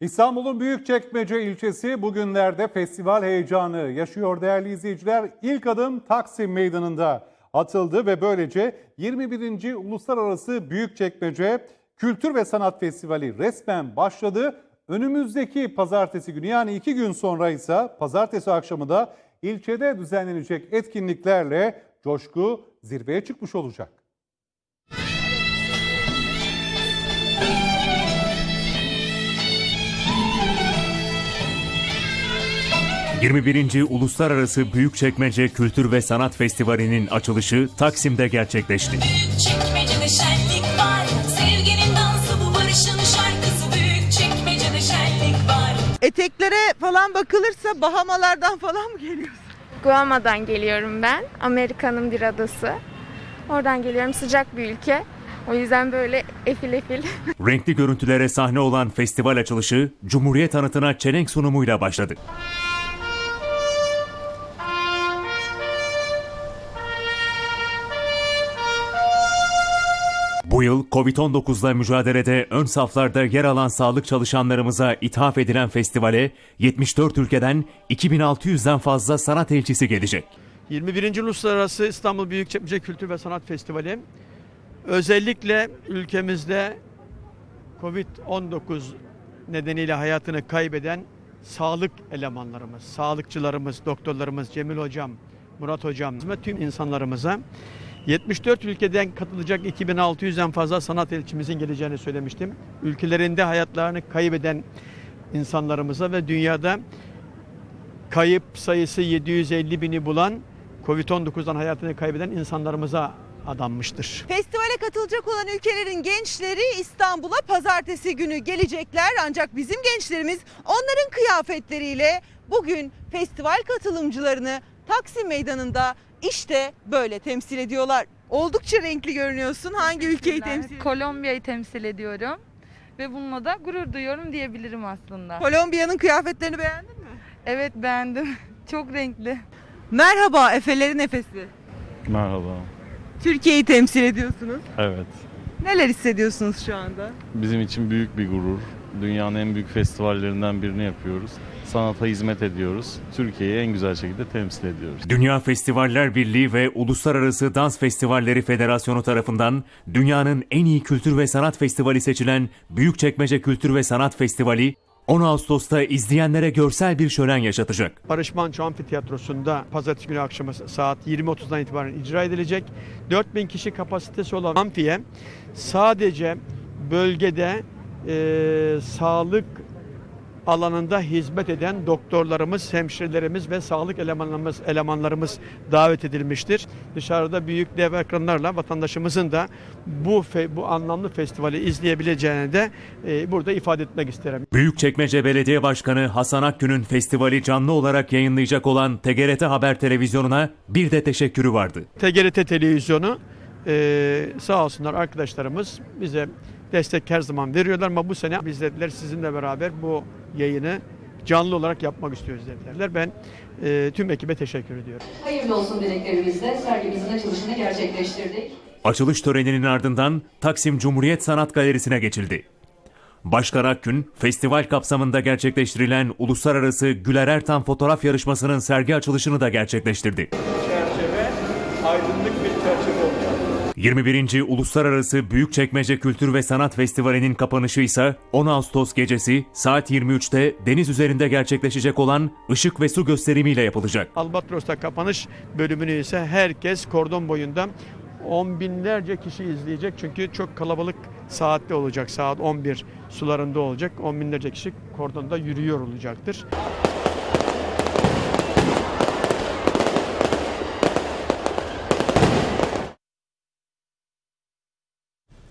İstanbul'un Büyükçekmece ilçesi bugünlerde festival heyecanı yaşıyor değerli izleyiciler. İlk adım Taksim Meydanı'nda atıldı ve böylece 21. Uluslararası Büyükçekmece Kültür ve Sanat Festivali resmen başladı. Önümüzdeki pazartesi günü yani iki gün sonra ise pazartesi akşamı da ilçede düzenlenecek etkinliklerle coşku zirveye çıkmış olacak. 21. Uluslararası Büyükçekmece Kültür ve Sanat Festivali'nin açılışı Taksim'de gerçekleşti. Çekmecede şenlik var Sevginin dansı bu barışın şarkısı Büyük çekmecede şenlik var Eteklere falan bakılırsa Bahamalardan falan mı geliyorsun? Guama'dan geliyorum ben. Amerika'nın bir adası. Oradan geliyorum. Sıcak bir ülke. O yüzden böyle efil efil. Renkli görüntülere sahne olan festival açılışı Cumhuriyet anıtına çelenk sunumuyla başladı. Bu yıl Covid-19'la mücadelede ön saflarda yer alan sağlık çalışanlarımıza ithaf edilen festivale 74 ülkeden 2600'den fazla sanat elçisi gelecek. 21. Uluslararası İstanbul Büyükçekmece Kültür ve Sanat Festivali özellikle ülkemizde Covid-19 nedeniyle hayatını kaybeden sağlık elemanlarımız, sağlıkçılarımız, doktorlarımız, Cemil Hocam, Murat Hocam ve tüm insanlarımıza 74 ülkeden katılacak 2600'den fazla sanat elçimizin geleceğini söylemiştim. Ülkelerinde hayatlarını kaybeden insanlarımıza ve dünyada kayıp sayısı 750 bini bulan Covid-19'dan hayatını kaybeden insanlarımıza adanmıştır. Festivale katılacak olan ülkelerin gençleri İstanbul'a pazartesi günü gelecekler. Ancak bizim gençlerimiz onların kıyafetleriyle bugün festival katılımcılarını Taksim Meydanı'nda işte böyle temsil ediyorlar. Oldukça renkli görünüyorsun. Hangi ülkeyi temsil ediyorsun? Kolombiya'yı temsil ediyorum ve bununla da gurur duyuyorum diyebilirim aslında. Kolombiya'nın kıyafetlerini beğendin mi? Evet beğendim. Çok renkli. Merhaba Efe'lerin Efesi. Merhaba. Türkiye'yi temsil ediyorsunuz. Evet. Neler hissediyorsunuz şu anda? Bizim için büyük bir gurur. Dünyanın en büyük festivallerinden birini yapıyoruz. Sanata hizmet ediyoruz. Türkiye'yi en güzel şekilde temsil ediyoruz. Dünya Festivaller Birliği ve Uluslararası Dans Festivalleri Federasyonu tarafından dünyanın en iyi kültür ve sanat festivali seçilen Büyükçekmece Kültür ve Sanat Festivali 10 Ağustos'ta izleyenlere görsel bir şölen yaşatacak. Barış Manço Amfiteyatrosu'nda pazartesi günü akşamı saat 20.30'dan itibaren icra edilecek. 4000 kişi kapasitesi olan amfiye sadece bölgede eee, sağlık alanında hizmet eden doktorlarımız, hemşirelerimiz ve sağlık elemanlarımız, elemanlarımız davet edilmiştir. Dışarıda büyük dev ekranlarla vatandaşımızın da bu bu anlamlı festivali izleyebileceğini de eee, burada ifade etmek isterim. Büyükçekmece Belediye Başkanı Hasan Akgün'ün festivali canlı olarak yayınlayacak olan TGRT Haber Televizyonu'na bir de teşekkürü vardı. TGRT televizyonu eee sağ olsunlar arkadaşlarımız bize destek her zaman veriyorlar ama bu sene biz dediler sizinle beraber bu yayını canlı olarak yapmak istiyoruz dediler. Ben eee, tüm ekibe teşekkür ediyorum. Hayırlı olsun dileklerimizle sergimizin açılışını gerçekleştirdik. Açılış töreninin ardından Taksim Cumhuriyet Sanat Galerisi'ne geçildi. Başkan Akgün, festival kapsamında gerçekleştirilen Uluslararası Güler Ertan Fotoğraf Yarışması'nın sergi açılışını da gerçekleştirdi. Aydınlık bir çerçeve olacak. 21. Uluslararası Büyükçekmece Kültür ve Sanat Festivali'nin kapanışı ise 10 Ağustos gecesi saat 23'te deniz üzerinde gerçekleşecek olan ışık ve su gösterimiyle yapılacak. Albatros'ta kapanış bölümünü ise herkes kordon boyunda on binlerce kişi izleyecek çünkü çok kalabalık saatte olacak. Saat 11 sularında olacak. On binlerce kişi kordonda yürüyor olacaktır.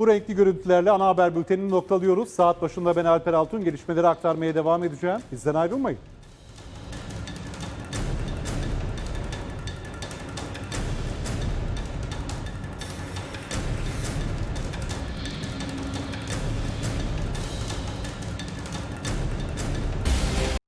Renkli görüntülerle ana haber bültenini noktalıyoruz. Saat başında ben Alper Altun gelişmeleri aktarmaya devam edeceğim. Bizden ayrılmayın.